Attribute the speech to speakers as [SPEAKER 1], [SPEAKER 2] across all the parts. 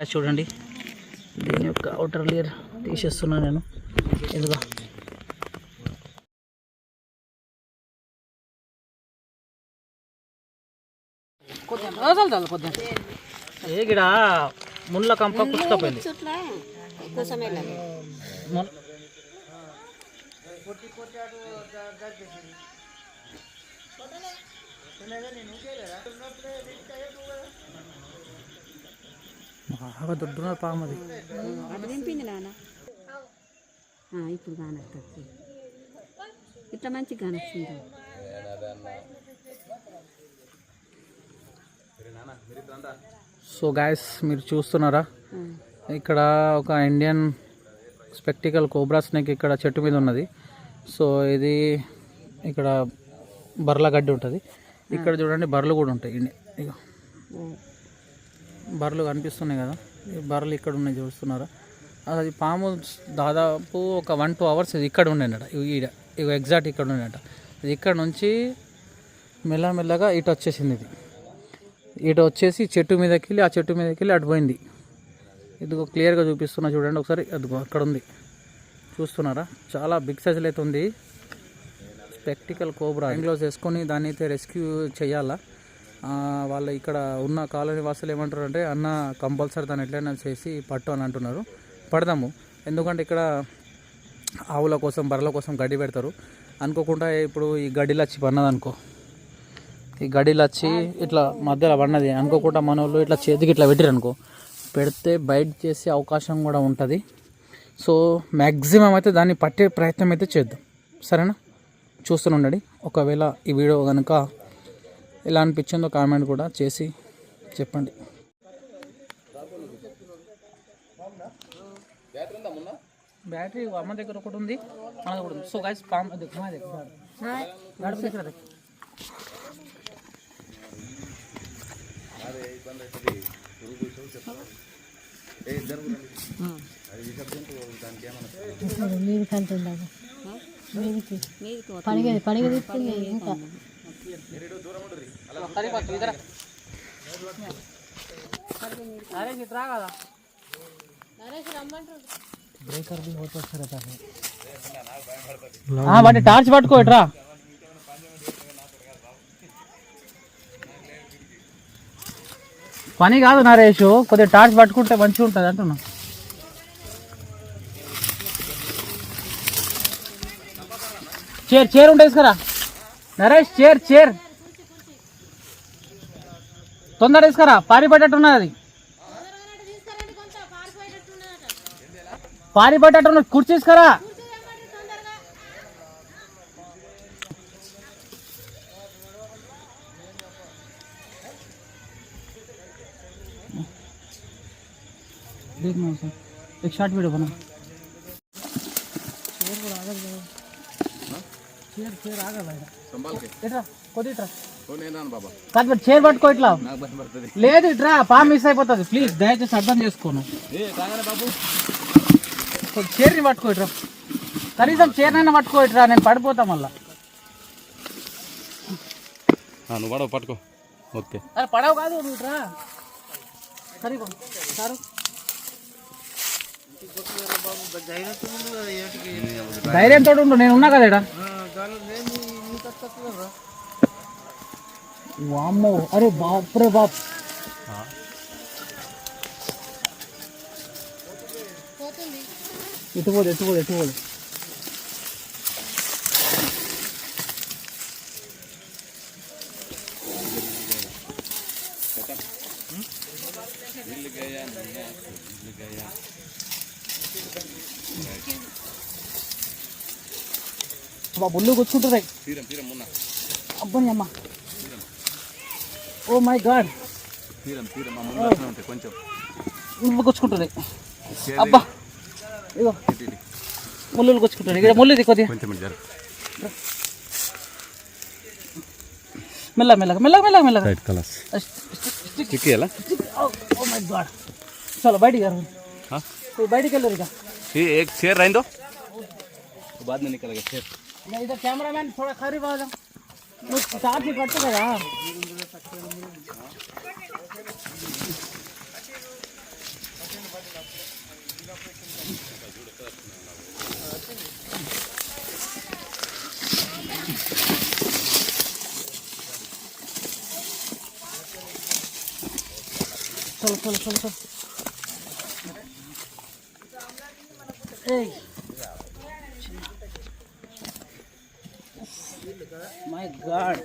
[SPEAKER 1] చూడండి. దీని యొక్క అవుటర్ లేయర్ తీసేస్తున్నా నేను. ఇదిగో. ఏ గిడ? ముళ్ళ కంప పుచ్చుకపోయింది నేను బాగా
[SPEAKER 2] అది. నాన్న. ఇప్పుడు కానొస్తుంది ఇట్లా కానొస్తుంది
[SPEAKER 1] సో గాయస్ మీరు చూస్తున్నారా? ఇక్కడ ఒక ఇండియన్ స్పెక్టికల్ కోబ్రా స్నేక్ ఇక్కడ చెట్టు మీద ఉన్నది. సో ఇది ఇక్కడ బర్ల గడ్డి ఉంటుంది. ఇక్కడ చూడండి బర్రెలు కూడా ఉంటాయి. బర్రెలు కనిపిస్తున్నాయి కదా. ఈ బర్రెలు ఇక్కడ ఉన్నాయి చూస్తున్నారా? అది పాము దాదాపు ఒక వన్ టూ అవర్స్ ఇది ఇక్కడ ఉండేనట ఈడ ఇగో ఎగ్జాక్ట్ ఇక్కడ ఉండేనట ఇది ఇక్కడ నుంచి మెల్లమెల్లగా ఇటు వచ్చేసింది ఇది. ఇటు వచ్చేసి చెట్టు మీదకి వెళ్ళి ఆ చెట్టు మీదకి వెళ్ళి అటు పోయింది. ఇదిగో క్లియర్గా చూపిస్తున్నా చూడండి ఒకసారి. అదిగో అక్కడ ఉంది. చూస్తున్నారా? చాలా బిగ్ సైజులు అయితే ఉంది. స్పెక్టికల్ కోబ్రా ఇంగ్లోస్ వేసుకొని దాన్ని అయితే రెస్క్యూ చేయాలా? వాళ్ళ ఇక్కడ ఉన్న కాలనీ వాసులు ఏమంటారు అంటే అన్న కంపల్సరీ దాన్ని ఎట్లయినా చేసి పట్టు అని అంటున్నారు. పడదాము. ఎందుకంటే ఇక్కడ ఆవుల కోసం బర్రెల కోసం గడ్డి పెడతారు. అనుకోకుండా ఇప్పుడు ఈ గడ్డిలో వచ్చి పన్నది అనుకో. ఈ గడిలు వచ్చి ఇట్లా మధ్యలో పడినది అనుకోకుండా మన వాళ్ళు ఇట్లా చేతికి ఇట్లా పెట్టిరు అనుకో. పెడితే బయట చేసే అవకాశం కూడా ఉంటుంది. సో మ్యాక్సిమం అయితే దాన్ని పట్టే ప్రయత్నం అయితే చేద్దాం. సరేనా? చూస్తూనే ఉండండి. ఒకవేళ ఈ వీడియో కనుక ఎలా అనిపించిందో కామెంట్ కూడా చేసి చెప్పండి. బ్యాటరీ అమ్మ దగ్గర ఒకటి ఉంది మన దగ్గర ఉంది. సో గైస్ పామ్ దగ్గర.
[SPEAKER 3] పడిగది పడిగది ఇంకా.
[SPEAKER 1] వాటి టార్చ్ పట్టుకో ఇట్రా పని కాదు నరేష్ కొద్దిగా టార్చ్ పట్టుకుంటే మంచిగా ఉంటుంది అంటున్నా. చైర్ చైర్ ఉంటాయి తీసుకురా. నరేష్ చైర్ చైర్ తొందర తీసుకురా పారిపడ్డట్టున్నది అది పారిపడ్డట్టున్నది కుర్చీ తీసుకురా देख ना उसे एक शॉर्ट वीडियो बना ಚೇರ್ పట్టుకో ఇట్లా. లేదు ఇట్రా పా మిస్ అయిపోతుంది. ప్లీజ్ దయచేసి అర్థం చేసుకోను. చీరని పట్టుకో ఇట్రా. కనీసం చీరనైనా పట్టుకో ఇట్రా నేను పడిపోతా మళ్ళా.
[SPEAKER 4] నువ్వు పడవు పట్టుకో. ఓకే.
[SPEAKER 1] అరే పడవు కాదు నువ్వు ఇట్రా. సరే సార్. ధైర్యంతో ఉండు నేను ఉన్నా కదా ఈడ. వామ్మో అరే బాప్రే బాప్. ఎటు పోదు ఎటు పోదు ఎటు
[SPEAKER 4] తీరం తీరం మొన్న.
[SPEAKER 1] అబ్బని అమ్మ. Oh my god.
[SPEAKER 4] కొంచెం.
[SPEAKER 1] నువ్వు గుచ్చుకుంటుంది అబ్బా. ఇగో. ముళ్ళు గుచ్చుకుంటుంది ఇక్కడ ముళ్ళు ఇది కొద్దిగా. మెల్ల మెల్లగా మెల్లగా మెల్లగా మెల్లగా
[SPEAKER 4] రైట్ కలర్స్
[SPEAKER 1] స్టిక్
[SPEAKER 4] చిక్కియాలా
[SPEAKER 1] ఓ మై గాడ్. చలో బయటికి గారు బయటికి వెళ్ళరు ఇక.
[SPEAKER 4] एक शेर रहने दो। तो बाद में निकलेगा शेर।
[SPEAKER 1] मैं इधर कैमरामैन थोड़ा खरीब आ जाओ चार्ज ही करते थे यार। चलो चलो चलो चलो। చలో చలో ఏయ్ మై గాడ్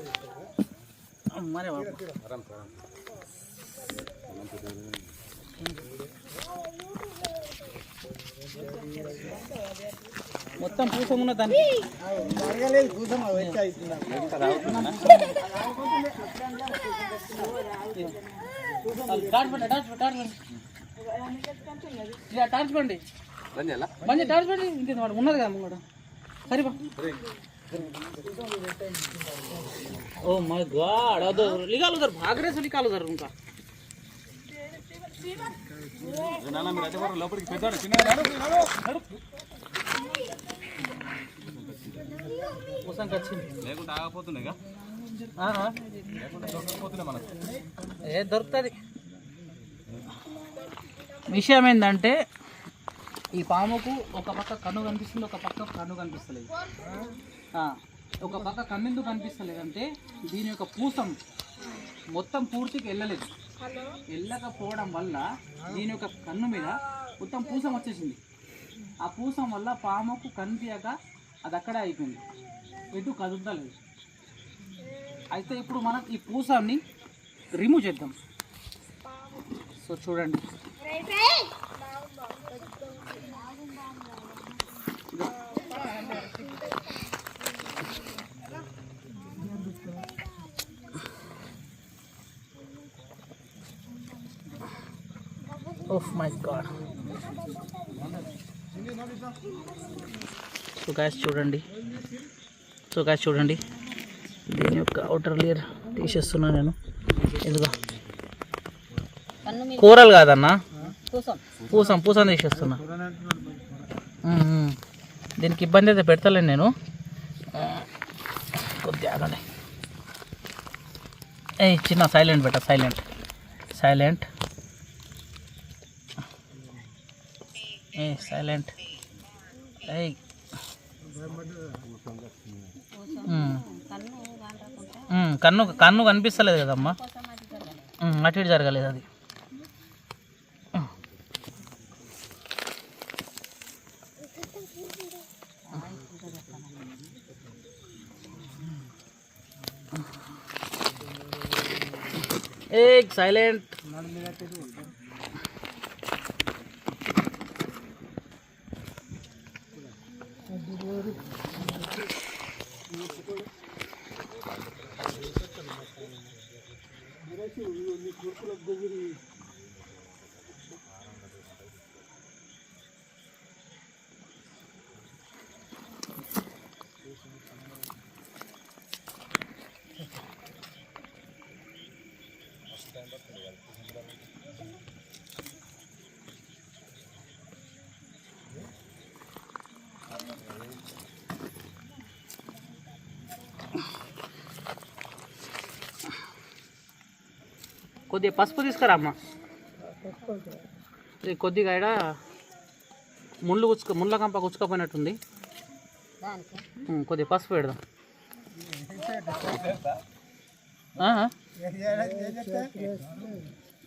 [SPEAKER 1] మరే బాబు మొత్తం పూసం ఉన్న దానికి టార్చ్ బండి టార్చ్ బండి టార్చ్ బండి టార్చ్ ఇంకేంది వాడు? ఉన్నది కదా ముంగడ సరిపా. ఓ మై గాడ్ అదో లిగాలు సార్ భాగరేసి లిగాలు సార్ ఇంకా.
[SPEAKER 4] లోపలికి పెద్దాడు లేకుంటే
[SPEAKER 1] ఏ దొరుకుతుంది. విషయం ఏంటంటే ఈ పాముకు ఒక పక్క కన్ను కనిపిస్తుంది ఒక పక్క కన్ను కనిపిస్తలేదు. ఒక పక్క కన్ను ఎందుకు కనిపిస్తలేదంటే దీని యొక్క పూసం మొత్తం పూర్తికి వెళ్ళలేదు. వెళ్ళకపోవడం వల్ల దీని యొక్క కన్ను మీద మొత్తం పూసం వచ్చేసింది. ఆ పూసం వల్ల పాముకు కనిపించక అది అక్కడే అయిపోయింది. ఎటు కదులుతలేదు. అయితే ఇప్పుడు మనం ఈ పూసాన్ని రిమూవ్ చేద్దాం. సో చూడండి. Oh my god so guys చూడండి. సో గాయస్ చూడండి. దీని యొక్క అవుటర్ లేయర్ తీసేస్తున్నా నేను.
[SPEAKER 2] మీద
[SPEAKER 1] కూరలు కాదన్నా? పూసం. పూసం తీసేస్తున్నా. దీనికి ఇబ్బంది అయితే పెడతలేను నేను. కొద్దిగా ఆగండి. ఏ చిన్న సైలెంట్ బెట సైలెంట్ సైలెంట్ ఏ సైలెంట్ ఏయ్.
[SPEAKER 2] కన్ను
[SPEAKER 1] కన్ను కనిపిస్తలేదు కదమ్మా. అటు ఇటు జరగలేదు అది. एक सायलेंट కొద్దిగా పసుపు తీసుకురా అమ్మ ఇది కొద్దిగా ఈడ ముళ్ళు గుచ్చుక ముళ్ళ కంప గుచ్చుకపోయినట్టుంది కొద్దిగా పసుపు పెడదాం.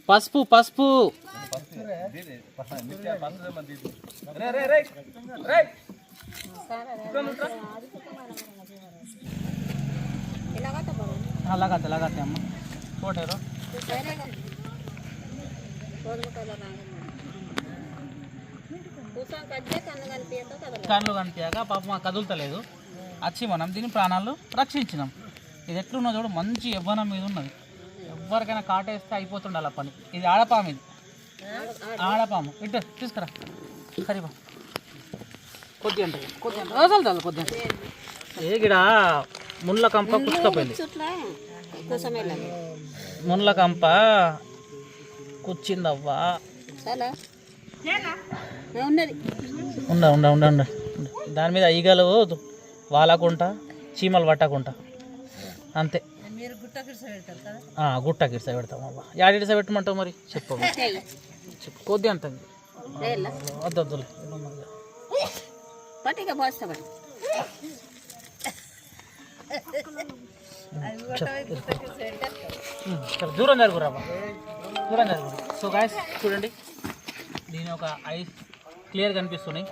[SPEAKER 1] పసుపు పసుపు.
[SPEAKER 2] ఇలాగట బాబు
[SPEAKER 1] అలాగతే అలాగతే కళ్ళు కనిపించాక పాపం మాకు కదులుతలేదు. వచ్చి మనం దీని ప్రాణాలు రక్షించినాం. ఇది ఎట్లున్నా చూడు మంచి యవ్వనం మీద ఉన్నది. ఎవరికైనా కాటేస్తే అయిపోతుండే అలా పని. ఇది ఆడపాము ఇది. ఆడపాము. ఇటు తీసుకురా. సరిపా కొద్ది అంటే కొద్ది అంటే. అసలు చాలు కొద్ది అంటే. ఏ గిడ ముళ్ళ కంప కుచ్చుకపోయింది. ముళ్ళ కంప
[SPEAKER 2] ఉన్నది.
[SPEAKER 1] ఉండ ఉండ ఉండ ఉండ. దాని మీద ఈగలు వాలకుంటా చీమలు పట్టకుంటా. అంతే. గుట్ట గిడిస పెడతాం అవ్వ. యాడి పెట్టమంటావు మరి? చెప్పు చెప్పు. కొద్ది అంత
[SPEAKER 2] వేయాలా
[SPEAKER 1] వద్దు సరే దూరం జరుగురా దూరం జరుగు. సో గాయస్ చూడండి. దీని ఒక ఐస్ క్లియర్ కనిపిస్తున్నాయి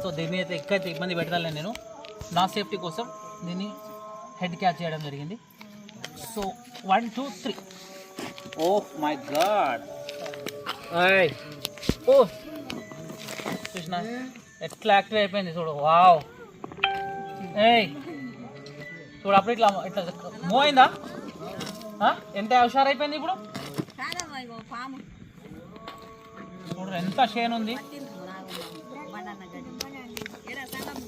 [SPEAKER 1] సో దీన్ని అయితే ఎక్కడైతే ఇబ్బంది పెట్టాలని నేను. నా సేఫ్టీ కోసం దీన్ని హెడ్ క్యాచ్ చేయడం జరిగింది. So one two three oh my god oh Krishna ఎట్లా యాక్టివ్ అయిపోయింది చూడు. వావ్ ఏయ్ చూడు అప్పుడు ఇట్లా ఇట్లా మూవ్ అయిందా? ఎంత హుషారు అయిపోయింది ఇప్పుడు చూడు ఎంత షేన్ ఉంది.
[SPEAKER 2] బండన్న గడ్డి ఏడా సగం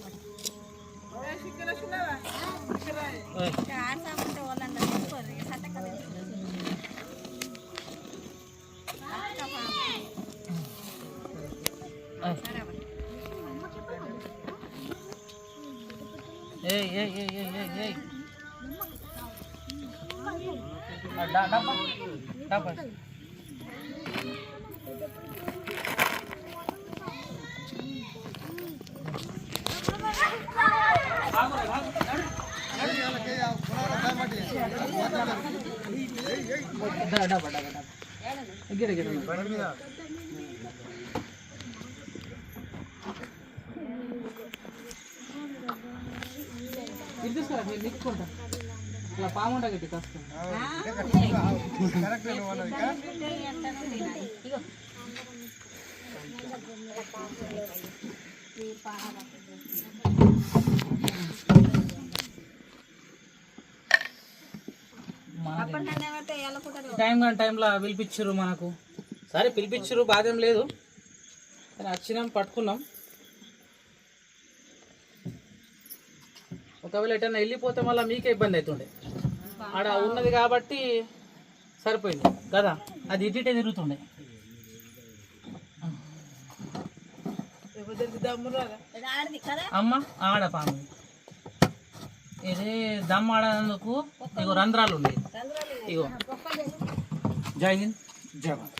[SPEAKER 1] ఏయ్,
[SPEAKER 2] ఆడసామంటే వాళ్ళందరూ తీసుకోరు ఇక సట్టకలు
[SPEAKER 1] ఏయ్. ఏయ్ ఏయ్ ఏయ్ ఏయ్ ఏయ్ ఏయ్ ఆ, డా- డబ్బా డబ్బా డా- డబ్బా డబ్బా డబ్బా గిర గిర ఇది తీసుకురా మీరు నిక్కుంటా ఇలా పాము ఉంటా గట్టి కాస్త టైం కానీ టైంలో పిలిపించారు మనకు. సరే పిలిపించారు బాధ ఏం లేదు. కానీ వచ్చినాం పట్టుకున్నాం. ఒకవేళ ఎటన్నా వెళ్ళిపోతే మళ్ళీ మీకే ఇబ్బంది అవుతుండే. ఆడ ఉన్నది కాబట్టి సరిపోయింది. కదా? అది ఇటే తిరుగుతుండే. అమ్మ ఆడ పాము. ఇది దమ్ ఆడేందుకు ఇగో రంధ్రాలు ఉన్నాయి. ఇగో. జై హింద్ జై భారత్